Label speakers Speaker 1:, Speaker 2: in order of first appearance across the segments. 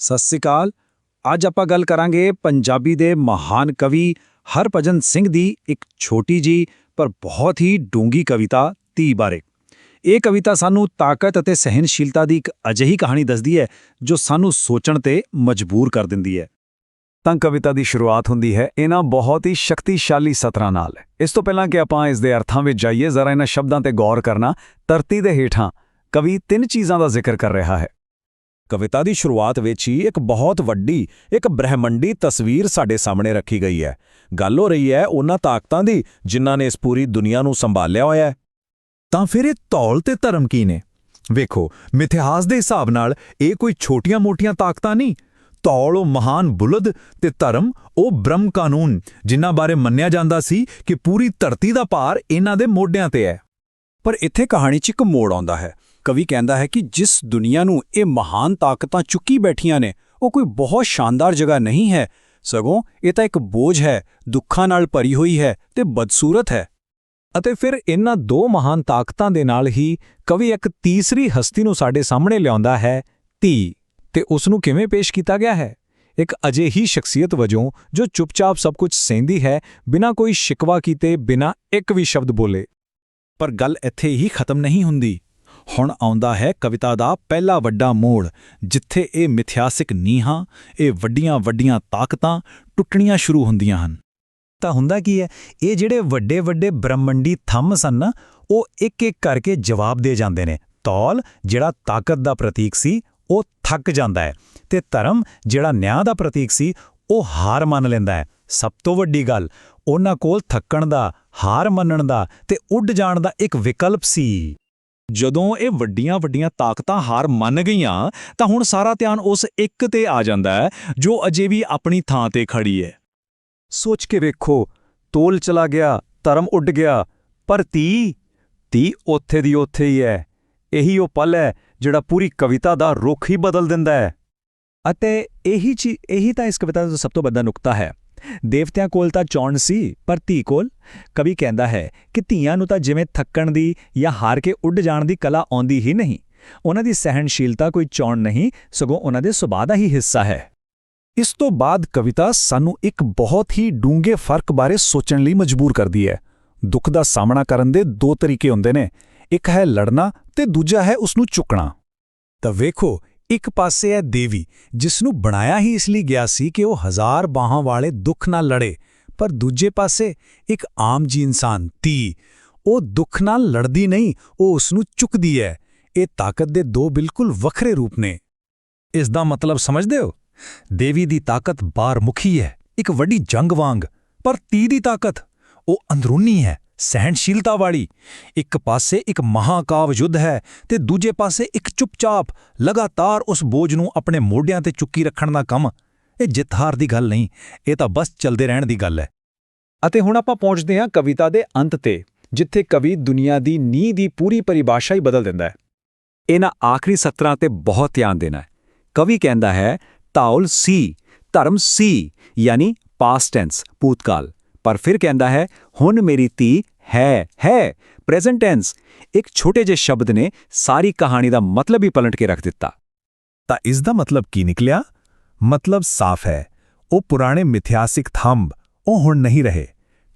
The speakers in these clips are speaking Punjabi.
Speaker 1: ਸਤਿ ਸ੍ਰੀ ਅਕਾਲ। ਅੱਜ ਆਪਾਂ ਗੱਲ ਕਰਾਂਗੇ ਪੰਜਾਬੀ ਦੇ ਮਹਾਨ ਕਵੀ ਹਰਭਜਨ ਸਿੰਘ ਦੀ ਇੱਕ ਛੋਟੀ ਜੀ ਪਰ ਬਹੁਤ ਹੀ ਡੂੰਗੀ ਕਵਿਤਾ, ਧੀ ਬਾਰੇ। ਇਹ ਕਵਿਤਾ ਸਾਨੂੰ ਤਾਕਤ ਅਤੇ ਸਹਿਨਸ਼ੀਲਤਾ ਦੀ ਇੱਕ ਅਜਿਹੀ ਕਹਾਣੀ ਦੱਸਦੀ ਹੈ, ਜੋ ਸਾਨੂੰ ਸੋਚਣ ਤੇ ਮਜਬੂਰ ਕਰ ਦਿੰਦੀ ਹੈ। ਤਾਂ ਕਵਿਤਾ ਦੀ ਸ਼ੁਰੂਆਤ ਹੁੰਦੀ ਹੈ ਇਹਨਾਂ ਬਹੁਤ ਹੀ ਸ਼ਕਤੀਸ਼ਾਲੀ ਸਤਰਾਂ ਨਾਲ। ਇਸ ਤੋਂ ਪਹਿਲਾਂ ਕਿ ਆਪਾਂ ਇਸ ਦੇ ਅਰਥਾਂ ਵਿੱਚ ਜਾਈਏ, ਜ਼ਰਾ ਇਹਨਾਂ ਸ਼ਬਦਾਂ ਤੇ ਗੌਰ ਕਰਨਾ, ਧਰਤੀ ਦੇ ਹੇਠਾਂ ਕਵੀ ਤਿੰਨ ਚੀਜ਼ਾਂ ਦਾ ਜ਼ਿਕਰ ਕਰ ਰਿਹਾ ਹੈ।
Speaker 2: ਕਵਿਤਾ ਦੀ ਸ਼ੁਰੂਆਤ ਵਿੱਚ ਹੀ ਇੱਕ ਬਹੁਤ ਵੱਡੀ, ਇੱਕ ਬ੍ਰਹਿਮੰਡੀ ਤਸਵੀਰ ਸਾਡੇ ਸਾਹਮਣੇ ਰੱਖੀ ਗਈ ਹੈ। ਗੱਲ ਹੋ ਰਹੀ ਹੈ ਉਹਨਾਂ ਤਾਕਤਾਂ ਦੀ ਜਿਨ੍ਹਾਂ ਨੇ ਇਸ ਪੂਰੀ ਦੁਨੀਆ ਨੂੰ ਸੰਭਾਲਿਆ ਹੋਇਆ ਹੈ।
Speaker 3: ਤਾਂ ਫਿਰ ਇਹ ਤੌਲ ਤੇ ਧਰਮ ਕੀ ਨੇ? ਵੇਖੋ, ਮਿਥਿਹਾਸ ਦੇ ਹਿਸਾਬ ਨਾਲ ਇਹ ਕੋਈ ਛੋਟੀਆਂ-ਮੋਟੀਆਂ ਤਾਕਤਾਂ ਨਹੀਂ। ਤੌਲ ਉਹ ਮਹਾਨ ਬੁਲਦ ਤੇ ਧਰਮ, ਉਹ ਬ੍ਰਹਮ ਕਾਨੂੰਨ, ਜਿਨ੍ਹਾਂ ਬਾਰੇ ਮੰਨਿਆ ਜਾਂਦਾ ਸੀ ਕਿ ਪੂਰੀ ਧਰਤੀ ਦਾ ਭਾਰ ਇਹਨਾਂ ਦੇ ਮੋਢਿਆਂ ਤੇ ਹੈ।
Speaker 1: ਪਰ ਇੱਥੇ ਕਹਾਣੀ 'ਚ ਇੱਕ ਮੋੜ ਆਉਂਦਾ ਹੈ। ਕਵੀ ਕਹਿੰਦਾ ਹੈ ਕਿ ਜਿਸ ਦੁਨੀਆ ਨੂੰ ਇਹ ਮਹਾਨ ਤਾਕਤਾਂ ਚੁੱਕੀ ਬੈਠੀਆਂ ਨੇ, ਉਹ ਕੋਈ ਬਹੁਤ ਸ਼ਾਨਦਾਰ ਜਗ੍ਹਾ ਨਹੀਂ ਹੈ। ਸਗੋਂ ਇਹ ਤਾਂ ਇੱਕ ਬੋਝ ਹੈ, ਦੁੱਖਾਂ ਨਾਲ ਭਰੀ ਹੋਈ ਹੈ ਤੇ ਬਦਸੂਰਤ ਹੈ।
Speaker 3: ਅਤੇ ਫਿਰ ਇਹਨਾਂ ਦੋ ਮਹਾਨ ਤਾਕਤਾਂ ਦੇ ਨਾਲ ਹੀ ਕਵੀ ਇੱਕ ਤੀਸਰੀ ਹਸਤੀ ਨੂੰ ਸਾਡੇ ਸਾਹਮਣੇ ਲਿਆਉਂਦਾ ਹੈ, ਧੀ। ਤੇ ਉਸ ਨੂੰ ਕਿਵੇਂ ਪੇਸ਼ ਕੀਤਾ ਗਿਆ ਹੈ? ਇੱਕ ਅਜਿਹੀ ਸ਼ਖਸੀਅਤ ਵਜੋਂ ਜੋ ਚੁੱਪਚਾਪ ਸਭ ਕੁਝ ਸਹਿੰਦੀ ਹੈ, ਬਿਨਾਂ ਕੋਈ ਸ਼ਿਕਵਾ ਕੀਤੇ, ਬਿਨਾਂ ਇੱਕ ਵੀ ਸ਼ਬਦ ਬੋਲੇ।
Speaker 1: ਪਰ ਗੱਲ ਇੱਥੇ ਹੀ ਖਤਮ ਨਹੀਂ ਹੁੰਦੀ। ਹੁਣ ਆਉਂਦਾ ਹੈ ਕਵਿਤਾ ਦਾ ਪਹਿਲਾ ਵੱਡਾ ਮੋੜ, ਜਿੱਥੇ ਇਹ ਮਿਥਿਆਸਿਕ ਨੀਹਾਂ, ਇਹ ਵੱਡੀਆਂ-ਵੱਡੀਆਂ ਤਾਕਤਾਂ ਟੁੱਟਣੀਆਂ ਸ਼ੁਰੂ ਹੁੰਦੀਆਂ ਹਨ।
Speaker 3: ਤਾਂ ਹੁੰਦਾ ਕੀ ਹੈ, ਇਹ ਜਿਹੜੇ ਵੱਡੇ ਵੱਡੇ ਬ੍ਰਹਮੰਡੀ ਥੰਮ ਸਨ ਨਾ, ਉਹ ਇੱਕ ਇੱਕ ਕਰਕੇ ਜਵਾਬ ਦੇ ਜਾਂਦੇ ਨੇ। ਤੌਲ, ਜਿਹੜਾ ਤਾਕਤ ਦਾ ਪ੍ਰਤੀਕ ਸੀ, ਉਹ ਥੱਕ ਜਾਂਦਾ ਹੈ ਤੇ ਧਰਮ, ਜਿਹੜਾ ਨਿਆਂ ਦਾ ਪ੍ਰਤੀਕ ਸੀ, ਉਹ ਹਾਰ ਮੰਨ ਲੈਂਦਾ ਹੈ। ਸਭ ਤੋਂ ਵੱਡੀ ਗੱਲ, ਉਹਨਾਂ ਕੋਲ ਥੱਕਣ ਦਾ, ਹਾਰ ਮੰਨਣ ਦਾ ਤੇ ਉੱਡ ਜਾਣ ਦਾ ਇੱਕ ਵਿਕਲਪ ਸੀ।
Speaker 2: ਜਦੋਂ ਇਹ ਵੱਡੀਆਂ-ਵੱਡੀਆਂ ਤਾਕਤਾਂ ਹਾਰ ਮੰਨ ਗਈਆਂ, ਤਾਂ ਹੁਣ ਸਾਰਾ ਧਿਆਨ ਉਸ ਇੱਕ ਤੇ ਆ ਜਾਂਦਾ ਹੈ, ਜੋ ਅਜੇ ਵੀ ਆਪਣੀ ਥਾਂ ਤੇ ਖੜੀ ਹੈ।
Speaker 3: ਸੋਚ ਕੇ ਵੇਖੋ, ਤੋਲ ਚਲਾ ਗਿਆ, ਧਰਮ ਉੱਡ ਗਿਆ, ਪਰ ਤੀ ਤੀ ਉੱਥੇ ਦੀ ਉੱਥੇ ਹੀ ਹੈ। ਇਹੀ ਉਹ ਪਲ ਹੈ ਜਿਹੜਾ ਪੂਰੀ ਕਵਿਤਾ ਦਾ ਰੁਖ ਹੀ ਬਦਲ ਦਿੰਦਾ ਹੈ। ਅਤੇ ਇਹੀ ਚੀ, ਇਹੀ ਤਾਂ ਇਸ ਕਵਿਤਾ ਦਾ ਸਭ ਤੋਂ ਵੱਡਾ ਨੁਕਤਾ ਹੈ। ਦੇਵਤਿਆਂ ਕੋਲ ਤਾਂ ਚੌਣ ਸੀ, ਪਰ ਧੀ ਕੋਲ? ਕਵੀ ਕਹਿੰਦਾ ਹੈ ਕਿ ਧੀਆਂ ਨੂੰ ਤਾਂ ਜਿਵੇਂ ਥੱਕਣ ਦੀ ਜਾਂ ਹਾਰ ਕੇ ਉੱਡ ਜਾਣ ਦੀ ਕਲਾ ਆਉਂਦੀ ਹੀ ਨਹੀਂ। ਉਹਨਾਂ ਦੀ ਸਹਿਣਸ਼ੀਲਤਾ ਕੋਈ ਚੌਣ ਨਹੀਂ, ਸਗੋਂ ਉਹਨਾਂ ਦੇ ਸੁਭਾਅ ਦਾ ਹੀ ਹਿੱਸਾ ਹੈ।
Speaker 1: ਇਸ ਤੋਂ ਬਾਅਦ ਕਵਿਤਾ ਸਾਨੂੰ ਇੱਕ ਬਹੁਤ ਹੀ ਡੂੰਘੇ ਫ਼ਰਕ ਬਾਰੇ ਸੋਚਣ ਲਈ ਮਜਬੂਰ ਕਰਦੀ ਹੈ। ਦੁੱਖ ਦਾ ਸਾਹਮਣਾ ਕਰਨ ਦੇ ਦੋ ਤਰੀਕੇ ਹੁੰਦੇ ਨੇ। ਇੱਕ ਹੈ ਲੜਨਾ ਤੇ ਦੂਜਾ ਹੈ ਉਸ ਨੂੰ ਚੁੱਕਣਾ। ਤਾਂ ਵੇਖੋ ਇੱਕ ਪਾਸੇ ਹੈ ਦੇਵੀ ਜਿਸ ਨੂੰ ਬਣਾਇਆ ਹੀ ਇਸ ਲਈ ਗਿਆ ਸੀ ਕਿ ਉਹ ਹਜ਼ਾਰ ਬਾਹਾਂ ਵਾਲੇ ਦੁੱਖ ਨਾਲ ਲੜੇ, ਪਰ ਦੂਜੇ ਪਾਸੇ ਇੱਕ ਆਮ ਜੀ ਇਨਸਾਨ ਤੀ ਉਹ ਦੁੱਖ ਨਾਲ ਲੜਦੀ ਨਹੀਂ, ਉਹ ਉਸ ਨੂੰ ਚੁੱਕਦੀ ਹੈ। ਇਹ ਤਾਕਤ ਦੇ ਦੋ ਬਿਲਕੁਲ ਵੱਖਰੇ ਰੂਪ ਨੇ। ਇਸ ਦਾ ਮਤਲਬ ਸਮਝਦੇ ਹੋ? ਦੇਵੀ ਦੀ ਤਾਕਤ ਬਾਹਰਮੁਖੀ ਹੈ, ਇੱਕ ਵੱਡੀ ਜੰਗ ਵਾਂਗ, ਪਰ ਤੀ ਦੀ ਤਾਕਤ, ਉਹ ਅੰਦਰੂਨੀ ਹੈ। ਸਹਿਣਸ਼ੀਲਤਾ ਵਾਲੀ ਇੱਕ ਪਾਸੇ ਇੱਕ ਮਹਾਕਾਵ ਯੁੱਧ ਹੈ ਤੇ ਦੂਜੇ ਪਾਸੇ ਇੱਕ ਚੁੱਪਚਾਪ, ਲਗਾਤਾਰ ਉਸ ਬੋਝ ਨੂੰ ਆਪਣੇ ਮੋਢਿਆਂ ਤੇ ਚੁੱਕੀ ਰੱਖਣ ਦਾ ਕੰਮ। ਇਹ ਜਿੱਤਹਾਰ ਦੀ ਗੱਲ ਨਹੀਂ, ਇਹ ਤਾਂ ਬਸ ਚੱਲਦੇ ਰਹਿਣ ਦੀ ਗੱਲ ਹੈ।
Speaker 3: ਅਤੇ ਹੁਣ ਆਪਾਂ ਪਹੁੰਚਦੇ ਹਾਂ ਕਵਿਤਾ ਦੇ ਅੰਤ ਤੇ, ਜਿੱਥੇ ਕਵੀ ਦੁਨੀਆ ਦੀ ਨੀਂਹ ਦੀ ਪੂਰੀ ਪਰਿਭਾਸ਼ਾ ਹੀ ਬਦਲ ਦਿੰਦਾ ਹੈ। ਇਹਨਾਂ ਆਖਰੀ ਸਤਰਾਂ ਤੇ ਬਹੁਤ ਧਿਆਨ ਦੇਣਾ ਹੈ। ਕਵੀ ਕਹਿੰਦਾ ਹੈ ਤਾਉਲ ਸੀ, ਧਰਮ ਸੀ, ਯਾਨੀ ਪਾਸਟ ਟੈਂਸ ਭੂਤਕਾਲ। ਪਰ ਫਿਰ ਕਹਿੰਦਾ ਹੈ, ਹੁਣ ਮੇਰੀ ਧੀ ਹੈ ਹੈ। ਪ੍ਰੈਜ਼ੈਂਟ ਟੈਂਸ ਇੱਕ ਛੋਟੇ ਜਿਹੇ ਸ਼ਬਦ ਨੇ ਸਾਰੀ ਕਹਾਣੀ ਦਾ ਮਤਲਬ ਹੀ ਪਲਟ ਕੇ ਰੱਖ ਦਿੱਤਾ।
Speaker 4: ਤਾਂ ਇਸ ਦਾ ਮਤਲਬ ਕੀ ਨਿਕਲਿਆ? ਮਤਲਬ ਸਾਫ਼ ਹੈ, ਉਹ ਪੁਰਾਣੇ ਮਿਥਿਆਸਿਕ ਥੰਬ, ਉਹ ਹੁਣ ਨਹੀਂ ਰਹੇ।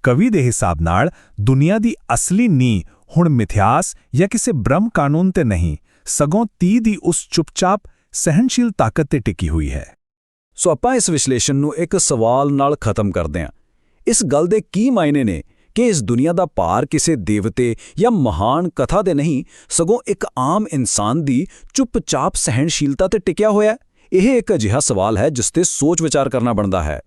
Speaker 4: ਕਵੀ ਦੇ ਹਿਸਾਬ ਨਾਲ ਦੁਨੀਆ ਦੀ ਅਸਲੀ ਨੀ ਹੁਣ ਮਿਥਿਆਸ ਜਾਂ ਕਿਸੇ ਬ੍ਰਹਮ ਕਾਨੂੰਨ ਤੇ ਨਹੀਂ, ਸਗੋਂ ਤੀ ਦੀ ਉਸ ਚੁੱਪਚਾਪ ਸਹਿਨਸ਼ੀਲ ਤਾਕਤ ਤੇ ਟਿਕੀ ਹੋਈ ਹੈ।
Speaker 1: ਸੋ ਆਪਾਂ ਇਸ ਵਿਸ਼ਲੇਸ਼ਣ ਨੂੰ ਇੱਕ ਸਵਾਲ ਨਾਲ ਖਤਮ ਕਰਦੇ ਹਾਂ ਇਸ ਗੱਲ ਦੇ ਕੀ ਮਾਇਨੇ ਨੇ ਕਿ ਇਸ ਦੁਨੀਆ ਦਾ ਭਾਰ ਕਿਸੇ ਦੇਵਤੇ ਜਾਂ ਮਹਾਨ ਕਥਾ ਦੇ ਨਹੀਂ, ਸਗੋਂ ਇੱਕ ਆਮ ਇਨਸਾਨ ਦੀ ਚੁੱਪਚਾਪ ਸਹਿਣਸ਼ੀਲਤਾ ਤੇ ਟਿਕਿਆ ਹੋਇਆ ਇਹ ਇੱਕ ਅਜਿਹਾ ਸਵਾਲ ਹੈ ਜਿਸ ਤੇ ਸੋਚ ਵਿਚਾਰ ਕਰਨਾ ਬਣਦਾ ਹੈ।